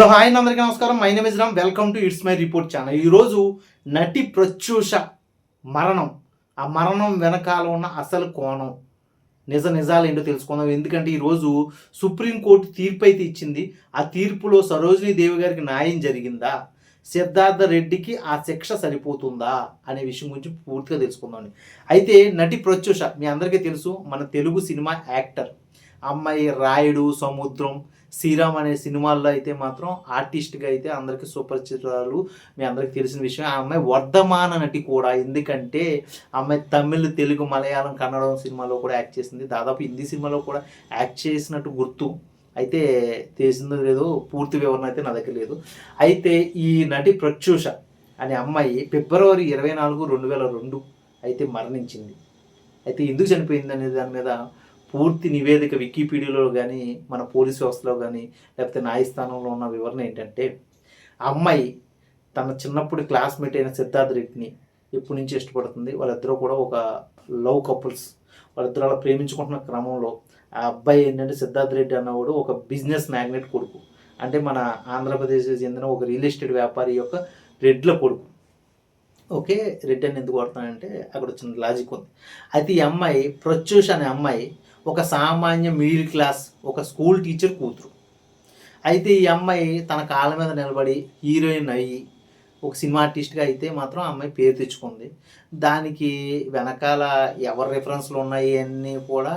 Hello hi అందరికీ నమస్కారం. My name is Ram. Welcome to it's my report channel. ఈరోజు నటి ప్రత్యూష మరణం. ఆ మరణం వెనకాల ఉన్న అసలు కోణం. నిజ నిజాలు ఏంటో తెలుసుకుందాం. ఎందుకంటే ఈరోజు సుప్రీంకోర్టు తీర్పు అయితే ఇచ్చింది. ఆ తీర్పులో సరోజినీ దేవి గారికి న్యాయం జరిగిందా? సిద్ధార్థ రెడ్డికి ఆ శిక్ష సరిపోతుందా? అనే విషయం గురించి పూర్తిగా తెలుసుకుందాం అయితే నటి ప్రత్యూష మీ అందరికీ తెలుసు మన తెలుగు సినిమా యాక్టర్. అమ్మాయి రాయుడు సముద్రం శ్రీరామ్ అనే సినిమాల్లో అయితే మాత్రం ఆర్టిస్ట్గా అయితే అందరికీ సుపరిచితాలు మీ అందరికీ తెలిసిన విషయం. ఆ అమ్మాయి వర్ధమాన నటి కూడా. ఎందుకంటే అమ్మాయి తమిళ్ తెలుగు మలయాళం కన్నడం సినిమాలో కూడా యాక్ట్ చేసింది. దాదాపు హిందీ సినిమాలో కూడా యాక్ట్ చేసినట్టు గుర్తు. అయితే తెలిసిందో లేదో పూర్తి వివరణ అయితే నా దగ్గర లేదు. అయితే ఈ నటి ప్రత్యూష అనే అమ్మాయి ఫిబ్రవరి ఇరవై నాలుగు రెండు వేల రెండు అయితే మరణించింది. అయితే ఎందుకు చనిపోయింది అనే దాని మీద పూర్తి నివేదిక వికీపీడియాలో కానీ మన పోలీస్ వ్యవస్థలో కానీ లేకపోతే న్యాయస్థానంలో ఉన్న వివరణ ఏంటంటే ఆ అమ్మాయి తన చిన్నప్పుడు క్లాస్మేట్ అయిన సిద్ధార్థ్ రెడ్డిని ఎప్పటి నుంచి ఇష్టపడుతుంది. వాళ్ళిద్దరూ కూడా ఒక లవ్ కపుల్స్. వాళ్ళిద్దరు అలా ప్రేమించుకుంటున్న క్రమంలో ఆ అబ్బాయి ఏంటంటే సిద్ధార్థ్ రెడ్డి అన్నవాడు ఒక బిజినెస్ మ్యాగ్నెట్ కొడుకు. అంటే మన ఆంధ్రప్రదేశ్ చెందిన ఒక రియల్ ఎస్టేట్ వ్యాపారి యొక్క రెడ్ల కొడుకు. ఓకే రెడ్ అని ఎందుకు కొడతానంటే అక్కడ చిన్న లాజిక్ ఉంది. అయితే ఈ అమ్మాయి ప్రత్యూష్ అనే అమ్మాయి ఒక సామాన్య మిడిల్ క్లాస్ ఒక స్కూల్ టీచర్ కూతురు. అయితే ఈ అమ్మాయి తన కాళ్ళ మీద నిలబడి హీరోయిన్ అయ్యి ఒక సినిమా ఆర్టిస్ట్గా అయితే మాత్రం ఆ అమ్మాయి పేరు తెచ్చుకుంది. దానికి వెనకాల ఎవరి రెఫరెన్స్లు ఉన్నాయి అన్నీ కూడా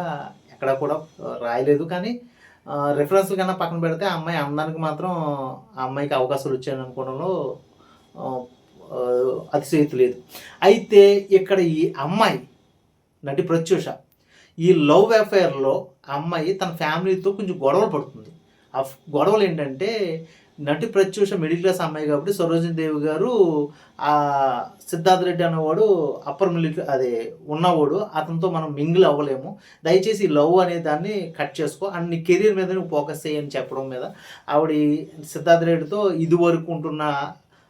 ఎక్కడ కూడా రాయలేదు. కానీ రెఫరెన్స్లు కన్నా పక్కన పెడితే ఆ అమ్మాయి అందానికి మాత్రం ఆ అమ్మాయికి అవకాశాలు వచ్చాయని అనుకోవడంలో అతిశయత లేదు. అయితే ఇక్కడ ఈ అమ్మాయి నటి ప్రత్యూష ఈ లవ్ అఫైర్లో అమ్మాయి తన ఫ్యామిలీతో కొంచెం గొడవలు పడుతుంది. ఆ గొడవలు ఏంటంటే నటి ప్రత్యూష మిడిల్ క్లాస్ అమ్మాయి కాబట్టి సరోజిని దేవి గారు ఆ సిద్ధార్థ్ రెడ్డి అనేవాడు అప్పర్ మిడిల్ అదే ఉన్నవాడు అతనితో మనం మింగిల్ అవ్వలేము. దయచేసి లవ్ అనే దాన్ని కట్ చేసుకో. అండ్ నీ కెరీర్ మీద నువ్వు ఫోకస్ చేయని చెప్పడం మీద ఆవిడ సిద్ధార్థ సిద్ధార్థ్ రెడ్డితో ఇది వరకు ఉంటున్న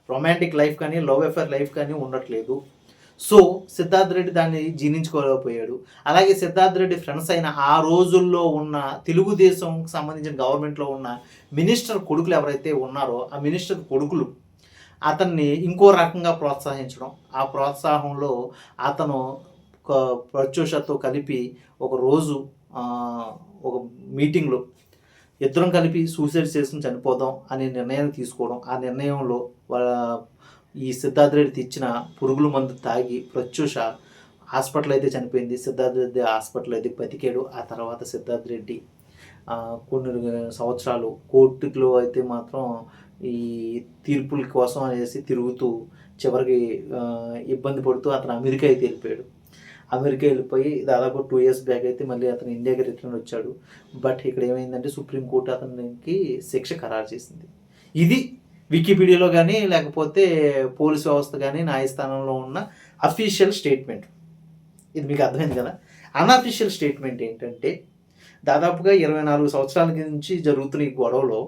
రొమాంటిక్ లైఫ్ కానీ లవ్ అఫేర్ లైఫ్ కానీ ఉండట్లేదు. సో సిద్ధార్థ్ రెడ్డి దాన్ని జీర్ణించుకోలేకపోయాడు. అలాగే సిద్ధార్థ్ రెడ్డి ఫ్రెండ్స్ అయిన ఆ రోజుల్లో ఉన్న తెలుగుదేశం సంబంధించిన గవర్నమెంట్లో ఉన్న మినిస్టర్ కొడుకులు ఎవరైతే ఉన్నారో ఆ మినిస్టర్ కొడుకులు అతన్ని ఇంకో రకంగా ప్రోత్సహించడం. ఆ ప్రోత్సాహంలో అతను ప్రత్యూషతో కలిపి ఒక రోజు ఒక మీటింగ్లో ఇద్దరం కలిపి సూసైడ్ చేసుకుని చనిపోదాం అనే నిర్ణయాన్ని తీసుకోవడం. ఆ నిర్ణయంలో వాళ్ళ ఈ సిద్ధార్థ రెడ్డి ఇచ్చిన పురుగుల మందు తాగి ప్రత్యూష హాస్పిటల్ అయితే చనిపోయింది. సిద్ధార్థ రెడ్డి హాస్పిటల్ అయితే బతికాడు. ఆ తర్వాత సిద్ధార్థ రెడ్డి కొన్ని సంవత్సరాలు కోర్టులో అయితే మాత్రం ఈ తీర్పుల కోసం అనేసి తిరుగుతూ చివరికి ఇబ్బంది పడుతూ అతను అమెరికా అయితే వెళ్ళిపోయాడు. అమెరికా వెళ్ళిపోయి దాదాపు టూ ఇయర్స్ బ్యాక్ అయితే మళ్ళీ అతను ఇండియాకి రిటర్న్ వచ్చాడు. బట్ ఇక్కడ ఏమైందంటే సుప్రీంకోర్టు అతనికి శిక్ష ఖరారు చేసింది. ఇది వికీపీడియాలో కానీ లేకపోతే పోలీస్ వ్యవస్థ కానీ న్యాయస్థానంలో ఉన్న అఫీషియల్ స్టేట్మెంట్. ఇది మీకు అర్థమైంది కదా? అన్అఫీషియల్ స్టేట్మెంట్ ఏంటంటే దాదాపుగా ఇరవై నాలుగు సంవత్సరాల నుంచి జరుగుతున్న ఈ గొడవలో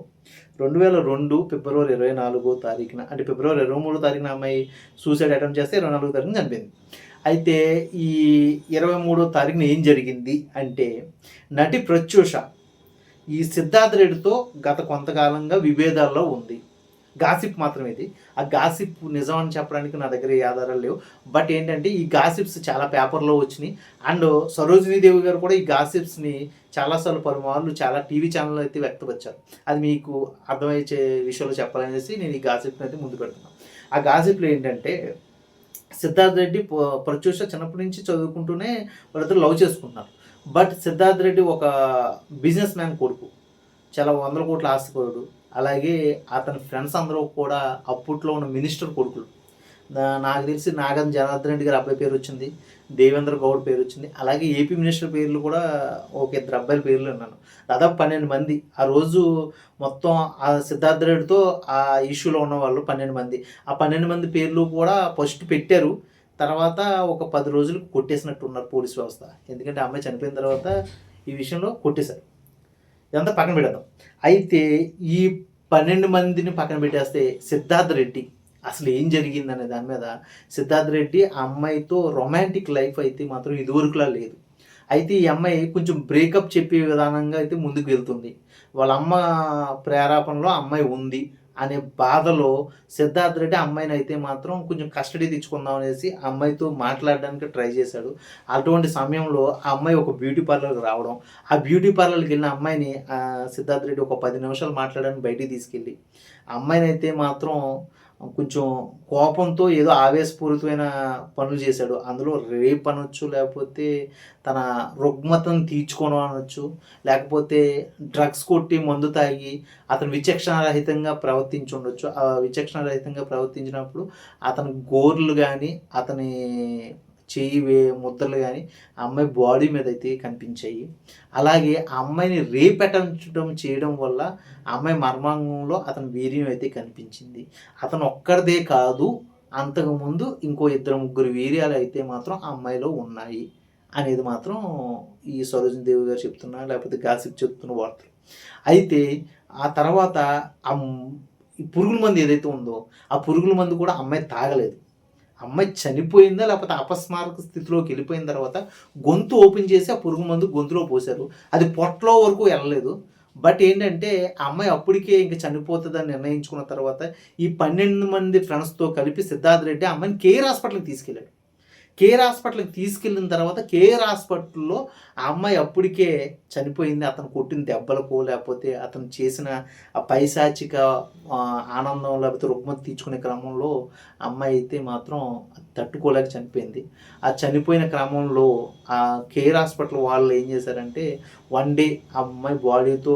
రెండు వేల రెండు ఫిబ్రవరి ఇరవై నాలుగో తారీఖున అంటే ఫిబ్రవరి ఇరవై మూడో తారీఖున అమ్మాయి సూసైడ్ అటెంప్ట్ చేస్తే ఇరవై నాలుగో తారీఖున చనిపోయింది. అయితే ఈ ఇరవై మూడో తారీఖున ఏం జరిగింది అంటే నటి ప్రత్యూష ఈ సిద్ధార్థ రెడ్డితో గత కొంతకాలంగా విభేదాల్లో ఉంది. గాసిప్ మాత్రమే ఇది ఆ గాసిప్ నిజం అని చెప్పడానికి నా దగ్గర ఏ ఆధారాలు లేవు. బట్ ఏంటంటే ఈ గాసిప్స్ చాలా పేపర్లో వచ్చినాయి. అండ్ సరోజినీ దేవి గారు కూడా ఈ గాసిప్స్ని చాలాసార్లు పలుమార్లు చాలా టీవీ ఛానల్ అయితే వ్యక్తపరిచారు. అది మీకు అర్థమయ్యే విషయంలో చెప్పాలనేసి నేను ఈ గాసిప్ని అయితే ముందు పెడుతున్నాను ఆ గాసిప్లు ఏంటంటే సిద్ధార్థ్ రెడ్డి ప్రత్యూష చిన్నప్పటి నుంచి చదువుకుంటూనే వాళ్ళిద్దరు లవ్ చేసుకుంటున్నారు. బట్ సిద్ధార్థ్ రెడ్డి ఒక బిజినెస్ మ్యాన్ కొడుకు. చాలా వందల కోట్ల ఆస్తిపరుడు. అలాగే అతని ఫ్రెండ్స్ అందరూ కూడా అప్పట్లో ఉన్న మినిస్టర్ కొడుకులు. నాకు తెలిసి నాగన్ జనార్దన్ రెడ్డి గారి అబ్బాయి పేరు వచ్చింది దేవేంద్ర గౌడ్ పేరు వచ్చింది అలాగే ఏపీ మినిస్టర్ పేర్లు కూడా ఒక ఇద్దరు అబ్బాయిల పేర్లు ఉన్నాను దాదాపు పన్నెండు మంది. ఆ రోజు మొత్తం ఆ సిద్ధార్థ రెడ్డితో ఆ ఇష్యూలో ఉన్న వాళ్ళు పన్నెండు మంది. ఆ పన్నెండు మంది పేర్లు కూడా ఫస్ట్ పెట్టారు. తర్వాత ఒక పది రోజులు కొట్టేసినట్టు ఉన్నారు పోలీస్ వ్యవస్థ. ఎందుకంటే అమ్మాయి చనిపోయిన తర్వాత ఈ విషయంలో కొట్టేశారు. ఇదంతా పక్కన పెడతాం అయితే ఈ పన్నెండు మందిని పక్కన పెట్టేస్తే సిద్ధార్థ రెడ్డి అసలు ఏం జరిగింది అనే దాని మీద సిద్ధార్థ రెడ్డి అమ్మాయితో రొమాంటిక్ లైఫ్ అయితే మాత్రం ఇదివరకులా లేదు. అయితే ఈ అమ్మాయి కొంచెం బ్రేకప్ చెప్పే విధానంగా అయితే ముందుకు వెళ్తుంది. వాళ్ళ అమ్మ ప్రేరేపణలో అమ్మాయి ఉంది. అనే బాధలో సిద్ధార్థ్ రెడ్డి అమ్మాయిని అయితే మాత్రం కొంచెం కస్టడీ తెచ్చుకుందాం అనేసి అమ్మాయితో మాట్లాడడానికి ట్రై చేశాడు. అటువంటి సమయంలో ఆ అమ్మాయి ఒక బ్యూటీ పార్లర్కి రావడం ఆ బ్యూటీ పార్లర్కి వెళ్ళిన అమ్మాయిని ఆ, సిద్ధార్థ్ రెడ్డి ఒక పది నిమిషాలు మాట్లాడడానికి బయటికి తీసుకెళ్ళి ఆ అమ్మాయిని అయితే మాత్రం కొంచెం కోపంతో ఏదో ఆవేశపూరితమైన పనులు చేశాడు. అందులో రేప్ అనొచ్చు లేకపోతే తన రుగ్మతను తీర్చుకోవడం అనొచ్చు లేకపోతే డ్రగ్స్ కొట్టి మందు తాగి అతను విచక్షణారహితంగా ప్రవర్తించి ఉండొచ్చు ఆ విచక్షణారహితంగా ప్రవర్తించినప్పుడు అతని గోర్లు కానీ అతని చెయ్యి వే ముద్రలు కానీ ఆ అమ్మాయి బాడీ మీద అయితే కనిపించాయి. అలాగే ఆ అమ్మాయిని రేపెట్టడం చేయడం వల్ల ఆ అమ్మాయి మర్మాంగంలో అతని వీర్యం అయితే కనిపించింది. అతను ఒక్కడిదే కాదు అంతకుముందు ఇంకో ఇద్దరు ముగ్గురు వీర్యాలు అయితే మాత్రం ఆ అమ్మాయిలో ఉన్నాయి అనేది మాత్రం ఈ సరోజిని దేవి గారు చెప్తున్నా లేకపోతే గాసిప్ చెప్తున్న వార్తలు. అయితే ఆ తర్వాత ఆ పురుగుల మందు ఏదైతే ఉందో ఆ పురుగుల మందు కూడా అమ్మాయి తాగలేదు. అమ్మాయి చనిపోయిందా లేకపోతే అపస్మారక స్థితిలోకి వెళ్ళిపోయిన తర్వాత గొంతు ఓపెన్ చేసి ఆ పురుగు మందు గొంతులో పోశారు. అది పొట్టలో వరకు వెళ్ళలేదు. బట్ ఏంటంటే ఆ అమ్మాయి అప్పటికే ఇంక చనిపోతుందని నిర్ణయించుకున్న తర్వాత ఈ పన్నెండు మంది ఫ్రెండ్స్తో కలిపి సిద్ధార్థ్ రెడ్డి అమ్మాయిని కేర్ హాస్పిటల్కి తీసుకెళ్ళాడు. కేర్ హాస్పిటల్కి తీసుకెళ్ళిన తర్వాత కేర్ హాస్పిటల్లో ఆ అమ్మాయి అప్పటికే చనిపోయింది. అతను కొట్టిన దెబ్బలకు లేకపోతే అతను చేసిన ఆ పైశాచిక ఆనందం లేకపోతే రుగ్మతి తీర్చుకునే క్రమంలో అమ్మాయి అయితే మాత్రం తట్టుకోలేక చనిపోయింది. ఆ చనిపోయిన క్రమంలో ఆ కేర్ హాస్పిటల్ వాళ్ళు ఏం చేశారంటే వన్ డే ఆ అమ్మాయి బాడీతో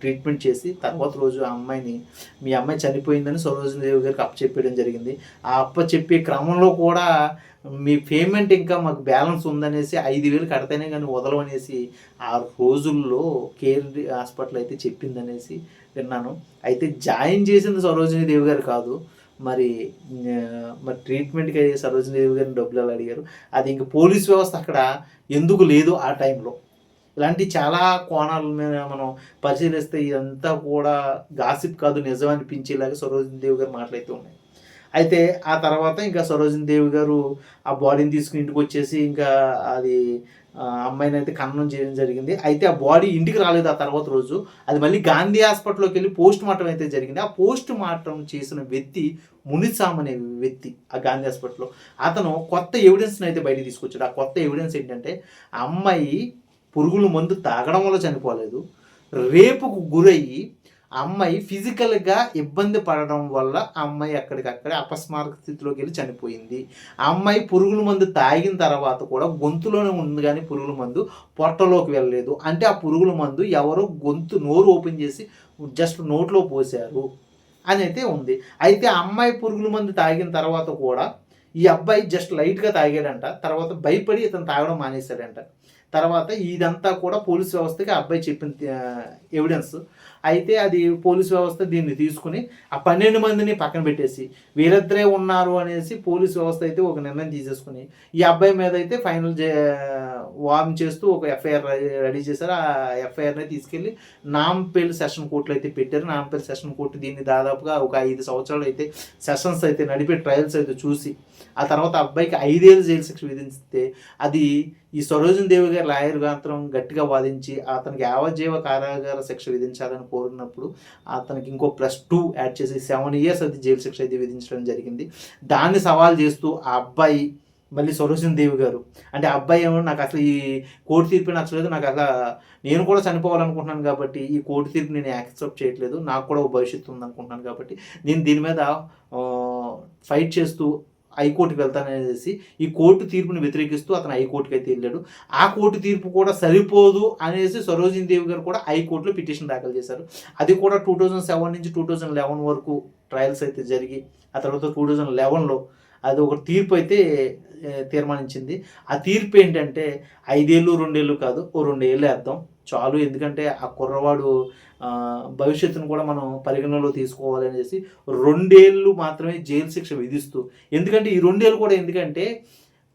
ట్రీట్మెంట్ చేసి తర్వాత రోజు ఆ అమ్మాయిని మీ అమ్మాయి చనిపోయిందని సరోజిని దేవి గారికి అప్పచెప్పేయడం జరిగింది. ఆ అప్ప చెప్పే క్రమంలో కూడా మీ పేమెంట్ ఇంకా మాకు బ్యాలెన్స్ ఉందనేసి ఐదు వేలు కడితేనే కానీ వదలవనేసి ఆ రోజుల్లో కేర్ హాస్పిటల్ అయితే చెప్పిందనేసి విన్నాను. అయితే జాయిన్ చేసింది సరోజిని దేవి గారు కాదు. మరి మరి ట్రీట్మెంట్కి సరోజిని దేవి గారిని డబ్బులు అడిగారు? అది ఇంక పోలీస్ వ్యవస్థ అక్కడ ఎందుకు లేదు ఆ టైంలో ఇలాంటి చాలా కోణాల మీద మనం పరిశీలిస్తే ఇదంతా కూడా గాసిప్ కాదు నిజం అనిపించేలాగా సరోజిని దేవి గారు మాటలైతే ఉన్నాయి. అయితే ఆ తర్వాత ఇంకా సరోజిని దేవి గారు ఆ బాడీని తీసుకుని ఇంటికి వచ్చేసి ఇంకా అది అమ్మాయిని అయితే ఖననం చేయడం జరిగింది. అయితే ఆ బాడీ ఇంటికి రాలేదు ఆ తర్వాత రోజు. అది మళ్ళీ గాంధీ హాస్పిటల్లోకి వెళ్ళి పోస్ట్ మార్టం అయితే జరిగింది. ఆ పోస్ట్ మార్టం చేసిన వ్యక్తి మునిసామ్ అనే వ్యక్తి ఆ గాంధీ హాస్పిటల్లో. అతను కొత్త ఎవిడెన్స్ని అయితే బయటికి తీసుకొచ్చాడు. ఆ కొత్త ఎవిడెన్స్ ఏంటంటే ఆ అమ్మాయి పురుగుల మందు తాగడం వల్ల చనిపోలేదు. రేపుకు గురయ్యి అమ్మాయి ఫిజికల్గా ఇబ్బంది పడడం వల్ల ఆ అమ్మాయి అక్కడికక్కడే అపస్మారక స్థితిలోకి వెళ్ళి చనిపోయింది. ఆ అమ్మాయి పురుగుల మందు తాగిన తర్వాత కూడా గొంతులోనే ఉంది కానీ పురుగుల మందు పొట్టలోకి వెళ్ళలేదు. అంటే ఆ పురుగుల మందు ఎవరో గొంతు నోరు ఓపెన్ చేసి జస్ట్ నోట్లో పోసారు అని అయితే ఉంది. అయితే అమ్మాయి పురుగుల మందు తాగిన తర్వాత కూడా ఈ అబ్బాయి జస్ట్ లైట్గా తాగాడంట. తర్వాత భయపడి ఇతను తాగడం మానేశాడంట. తర్వాత ఇదంతా కూడా పోలీస్ వ్యవస్థకి ఆ అబ్బాయి చెప్పిన ఎవిడెన్స్ అయితే అది పోలీస్ వ్యవస్థ దీన్ని తీసుకుని ఆ పన్నెండు మందిని పక్కన పెట్టేసి వీరిద్దరే ఉన్నారు అనేసి పోలీస్ వ్యవస్థ అయితే ఒక నిర్ణయం తీసేసుకుని ఈ అబ్బాయి మీద అయితే ఫైనల్ వార్న్ చేస్తూ ఒక ఎఫ్ఐఆర్ రెడీ చేశారు. ఆ ఎఫ్ఐఆర్ని తీసుకెళ్ళి నాంపేల్ సెషన్ కోర్టులో అయితే పెట్టారు. నాంపేల్ సెషన్ కోర్టు దీన్ని దాదాపుగా ఒక ఐదు సంవత్సరాలు అయితే సెషన్స్ అయితే నడిపే ట్రయల్స్ అయితే చూసి ఆ తర్వాత అబ్బాయికి ఐదేళ్ళు జైలు శిక్ష విధిస్తే అది ఈ సరోజన్ దేవి గారి లాయర్ మాత్రం గట్టిగా వాదించి అతనికి యావజ్జీవ కారాగార శిక్ష విధించాలని కోరినప్పుడు అతనికి ఇంకో ప్లస్ టూ యాడ్ చేసి సెవెన్ ఇయర్స్ అది జైలు శిక్ష అయితే విధించడం జరిగింది. దాన్ని సవాల్ చేస్తూ ఆ అబ్బాయి మళ్ళీ సరోజన్ దేవి గారు అంటే ఆ అబ్బాయి ఏమో నాకు అసలు ఈ కోర్టు తీర్పు నచ్చలేదు నాకు అసలు నేను కూడా చనిపోవాలనుకుంటున్నాను కాబట్టి ఈ కోర్టు తీర్పు నేను యాక్సెప్ట్ చేయట్లేదు నాకు కూడా ఒక భవిష్యత్తు ఉందనుకుంటున్నాను కాబట్టి నేను దీని మీద ఫైట్ చేస్తూ హైకోర్టుకి వెళ్తాననేసి ఈ కోర్టు తీర్పుని వ్యతిరేకిస్తూ అతను హైకోర్టుకి అయితే వెళ్ళాడు. ఆ కోర్టు తీర్పు కూడా సరిపోదు అనేసి సరోజిని దేవి గారు కూడా హైకోర్టులో పిటిషన్ దాఖలు చేశారు. అది కూడా టూ థౌజండ్ సెవెన్ నుంచి టూ థౌజండ్ లెవెన్ వరకు ట్రయల్స్ అయితే జరిగి ఆ తర్వాత టూ థౌజండ్ లెవెన్లో అది ఒక తీర్పు అయితే తీర్మానించింది. ఆ తీర్పు ఏంటంటే ఐదేళ్ళు రెండేళ్ళు కాదు ఓ రెండేళ్ళు వేద్దాం. చాలు. ఎందుకంటే ఆ కుర్రవాడు భవిష్యత్తును కూడా మనం పరిగణనలో తీసుకోవాలి అనేసి రెండేళ్ళు మాత్రమే జైలు శిక్ష విధిస్తూ ఎందుకంటే ఈ రెండేళ్ళు కూడా ఎందుకంటే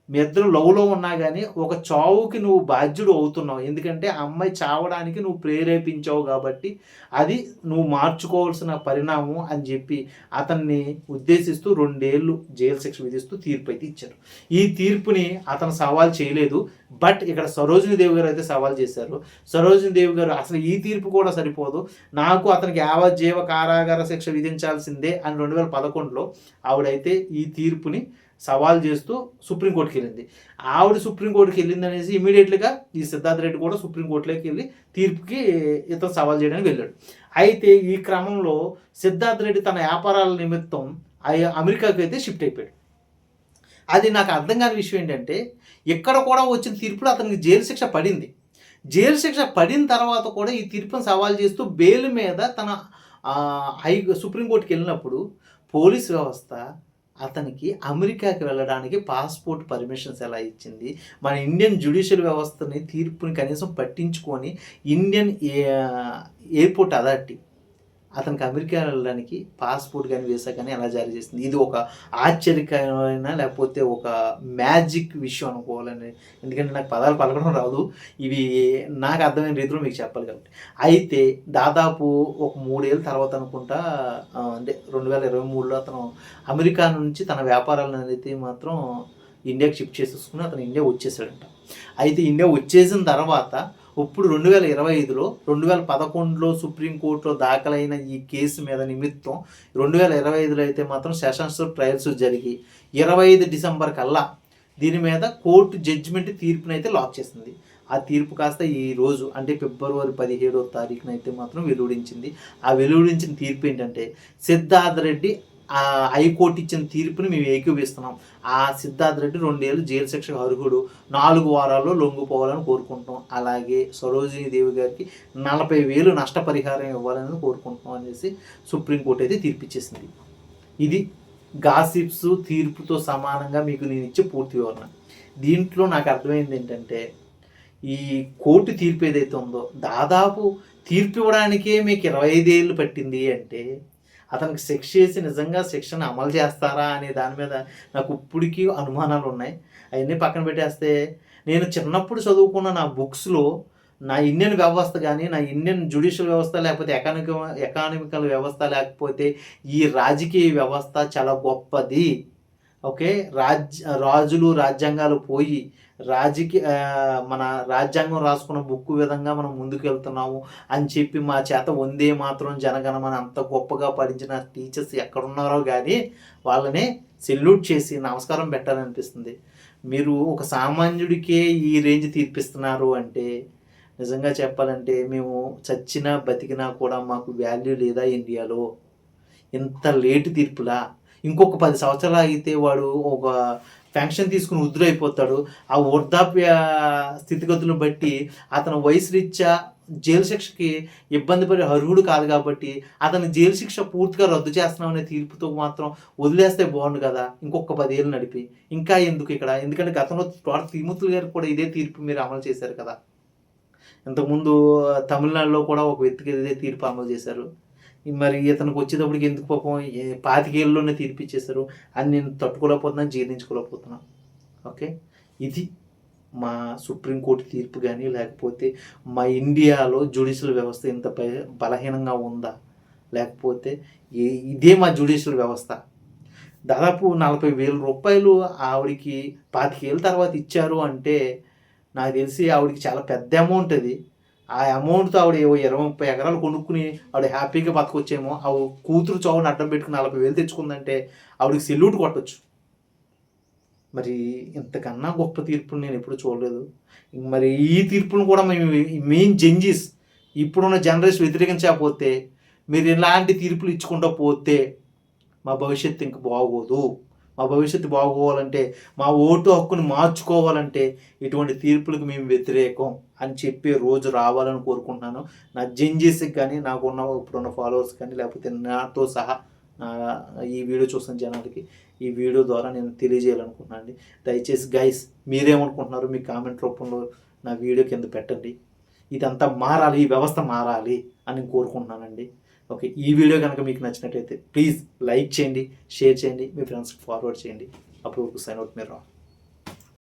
మీ ఇద్దరు లవ్లో ఉన్నా కానీ ఒక చావుకి నువ్వు బాధ్యుడు అవుతున్నావు. ఎందుకంటే ఆ అమ్మాయి చావడానికి నువ్వు ప్రేరేపించావు కాబట్టి అది నువ్వు మార్చుకోవాల్సిన పరిణామం అని చెప్పి అతన్ని ఉద్దేశిస్తూ రెండేళ్ళు జైలు శిక్ష విధిస్తూ తీర్పు అయితే ఇచ్చారు. ఈ తీర్పుని అతను సవాల్ చేయలేదు. బట్ ఇక్కడ సరోజిని దేవి గారు అయితే సవాల్ చేశారు. సరోజిని దేవి గారు అసలు ఈ తీర్పు కూడా సరిపోదు. నాకు అతనికి యావజ్జీవ కారాగార శిక్ష విధించాల్సిందే అని రెండు వేల పదకొండులో ఆవిడైతే ఈ తీర్పుని సవాల్ చేస్తూ సుప్రీంకోర్టుకి వెళ్ళింది. ఆవిడ సుప్రీంకోర్టుకి వెళ్ళింది అనేసి ఇమీడియట్గా ఈ సిద్ధార్థ రెడ్డి కూడా సుప్రీంకోర్టులోకి వెళ్ళి తీర్పుకి ఇతను సవాల్ చేయడానికి వెళ్ళాడు. అయితే ఈ క్రమంలో సిద్ధార్థ రెడ్డి తన వ్యాపారాల నిమిత్తం అయ- అమెరికాకి అయితే షిఫ్ట్ అయిపోయాడు. అది నాకు అర్థం కాని విషయం ఏంటంటే ఎక్కడ కూడా వచ్చిన తీర్పులో అతనికి జైలు శిక్ష పడింది. జైలు శిక్ష పడిన తర్వాత కూడా ఈ తీర్పును సవాల్ చేస్తూ బెయిల్ మీద తన హై సుప్రీంకోర్టుకి వెళ్ళినప్పుడు పోలీస్ వ్యవస్థ అతనికి అమెరికాకి వెళ్ళడానికి పాస్పోర్ట్ పర్మిషన్స్ ఎలా ఇచ్చింది మన ఇండియన్ జ్యుడిషియల్ వ్యవస్థని తీర్పుని కనీసం పట్టించుకొని ఇండియన్ ఏ- ఎయిర్పోర్ట్ అథారిటీ అతనికి అమెరికా వెళ్ళడానికి పాస్పోర్ట్ కానీ వీసా కానీ ఎలా జారీ చేసింది? ఇది ఒక ఆశ్చర్యకరమైన లేకపోతే ఒక మ్యాజిక్ విషయం అనుకోవాలని ఎందుకంటే నాకు పదాలు పలకడం రాదు. ఇవి నాకు అర్థమైన రీతిలో మీకు చెప్పాలి కాబట్టి. అయితే దాదాపు ఒక మూడేళ్ళ తర్వాత అనుకుంటా అంటే రెండు వేల ఇరవై మూడులో అతను అమెరికా నుంచి తన వ్యాపారాలను అయితే మాత్రం ఇండియాకి షిఫ్ట్ చేసేసుకుని అతను ఇండియా వచ్చేసాడంట. అయితే ఇండియా వచ్చేసిన తర్వాత ఇప్పుడు రెండు వేల ఇరవై ఐదులో రెండు వేల పదకొండులో సుప్రీంకోర్టులో దాఖలైన ఈ కేసు మీద నిమిత్తం రెండు వేల ఇరవై ఐదులో అయితే మాత్రం సెషన్స్ ట్రయల్స్ జరిగి ఇరవై ఐదు డిసెంబర్ కల్లా దీని మీద కోర్టు జడ్జిమెంట్ తీర్పునైతే లాక్ చేసింది. ఆ తీర్పు కాస్త ఈ రోజు అంటే ఫిబ్రవరి పదిహేడో తారీఖున అయితే మాత్రం వెలువడించింది. ఆ వెలువడించిన తీర్పు ఏంటంటే సిద్ధార్థ రెడ్డి హైకోర్టు ఇచ్చిన తీర్పుని మేము ఏకీవిస్తున్నాం ఆ సిద్ధార్థ రెడ్డి రెండేళ్ళు జైలు శిక్షకు అర్హుడు. నాలుగు వారాల్లో లొంగిపోవాలని కోరుకుంటున్నాం. అలాగే సరోజినీ దేవి గారికి నలభై వేలు నష్టపరిహారం ఇవ్వాలని కోరుకుంటున్నాం అనేసి సుప్రీంకోర్టు అయితే తీర్పిచ్చేసింది. ఇది గాసిప్స్ తీర్పుతో సమానంగా మీకు నేను ఇచ్చే పూర్తి వివరణ. దీంట్లో నాకు అర్థమైంది ఏంటంటే ఈ కోర్టు తీర్పు ఏదైతే ఉందో దాదాపు తీర్పు ఇవ్వడానికే మీకు ఇరవై ఐదేళ్ళు పట్టింది అంటే అతనికి శిక్ష చేసి నిజంగా శిక్షను అమలు చేస్తారా అనే దాని మీద నాకు ఇప్పటికీ అనుమానాలు ఉన్నాయి అవన్నీ పక్కన పెట్టేస్తే నేను చిన్నప్పుడు చదువుకున్న నా బుక్స్లో నా ఇండియన్ వ్యవస్థ కానీ నా ఇండియన్ జ్యుడిషియల్ వ్యవస్థ లేకపోతే ఎకానమిక ఎకానమికల్ వ్యవస్థ లేకపోతే ఈ రాజకీయ వ్యవస్థ చాలా గొప్పది. ఓకే? రాజ్ రాజులు రాజ్యాంగాలు పోయి రాజకీయ మన రాజ్యాంగం రాసుకున్న బుక్ విధంగా మనం ముందుకు వెళ్తున్నాము అని చెప్పి మా చేత వందే మాత్రం జనగణమని అంత గొప్పగా పడించిన టీచర్స్ ఎక్కడున్నారో కానీ వాళ్ళని సెల్యూట్ చేసి నమస్కారం పెట్టాలనిపిస్తుంది. మీరు ఒక సామాన్యుడికే ఈ రేంజ్ తీర్పిస్తున్నారు అంటే నిజంగా చెప్పాలంటే మేము చచ్చినా బతికినా కూడా మాకు వాల్యూ లేదా ఇండియాలో ఇంత లేటు తీర్పులా? ఇంకొక పది సంవత్సరాలు అయితే వాడు ఒక పెన్షన్ తీసుకుని వృద్ధులైపోతాడు ఆ వృద్ధాప్య స్థితిగతులను బట్టి అతను వయసు రీత్యా జైలు శిక్షకి ఇబ్బంది పడే అర్హుడు కాదు కాబట్టి అతని జైలు శిక్ష పూర్తిగా రద్దు చేస్తున్నామనే తీర్పుతో మాత్రం వదిలేస్తే బాగుండు కదా. ఇంకొక పదేళ్ళు నడిపి. ఇంకా ఎందుకు ఇక్కడ? ఎందుకంటే గతంలో తోట తిరుమతులు గారు కూడా ఇదే తీర్పు మీరు అమలు చేశారు కదా. ఇంతకుముందు తమిళనాడులో కూడా ఒక వ్యక్తికి ఇదే తీర్పు అమలు చేశారు. మరి ఇతనికి వచ్చేటప్పటికి ఎందుకు పాపం? పాతికేళ్ళలోనే తీర్పిచ్చేస్తారు అని నేను తట్టుకోలేకపోతున్నాను జీర్ణించుకోలేకపోతున్నాను. ఓకే? ఇది మా సుప్రీంకోర్టు తీర్పు కానీ లేకపోతే మా ఇండియాలో జ్యుడిషియల్ వ్యవస్థ ఇంత బలహీనంగా ఉందా? లేకపోతే ఏ- ఇదే మా జ్యుడిషియల్ వ్యవస్థ. దాదాపు నలభై వేల రూపాయలు ఆవిడికి పాతికేళ్ళ తర్వాత ఇచ్చారు అంటే నాకు తెలిసి ఆవిడకి చాలా పెద్ద అమౌంట్ అది. ఆ అమౌంట్తో ఆవిడ ఏవో ఇరవై ముప్పై ఎకరాలు కొనుక్కుని ఆవిడ హ్యాపీగా బతకొచ్చేమో. ఆవిడ కూతురు చౌని అడ్డం పెట్టుకుని నలభై వేలు తెచ్చుకుందంటే ఆవిడకి సెల్యూట్ కొట్టచ్చు. మరి ఇంతకన్నా గొప్ప తీర్పును నేను ఎప్పుడు చూడలేదు. మరి ఈ తీర్పును కూడా మేము మెయిన్ జంజీస్ ఇప్పుడున్న జనరేషన్ వ్యతిరేకించకపోతే మీరు ఇలాంటి తీర్పులు ఇచ్చుకుంటూ పోతే మా భవిష్యత్తు ఇంక బాగోదు. మా భవిష్యత్తు బాగోవాలంటే మా ఓటు హక్కును మార్చుకోవాలంటే ఇటువంటి తీర్పులకు మేము వ్యతిరేకం అని చెప్పే రోజు రావాలని కోరుకుంటున్నాను. నా జంజీస్కి కానీ నాకున్న ఇప్పుడున్న ఫాలోవర్స్ కానీ లేకపోతే నాతో సహా నా ఈ వీడియో చూస్తున్న జనాలకి ఈ వీడియో ద్వారా నేను తెలియజేయాలనుకుంటున్నాను అండి. దయచేసి గైస్ మీరేమనుకుంటున్నారు మీ కామెంట్ రూపంలో నా వీడియో కింద పెట్టండి. ఇదంతా మారాలి ఈ వ్యవస్థ మారాలి అని కోరుకుంటున్నానండి. ఓకే ఈ వీడియో కనుక మీకు నచ్చినట్టయితే ప్లీజ్ లైక్ చేయండి షేర్ చేయండి మీ ఫ్రెండ్స్కి ఫార్వర్డ్ చేయండి. అప్పుడు సైన్ అవుట్ మీరు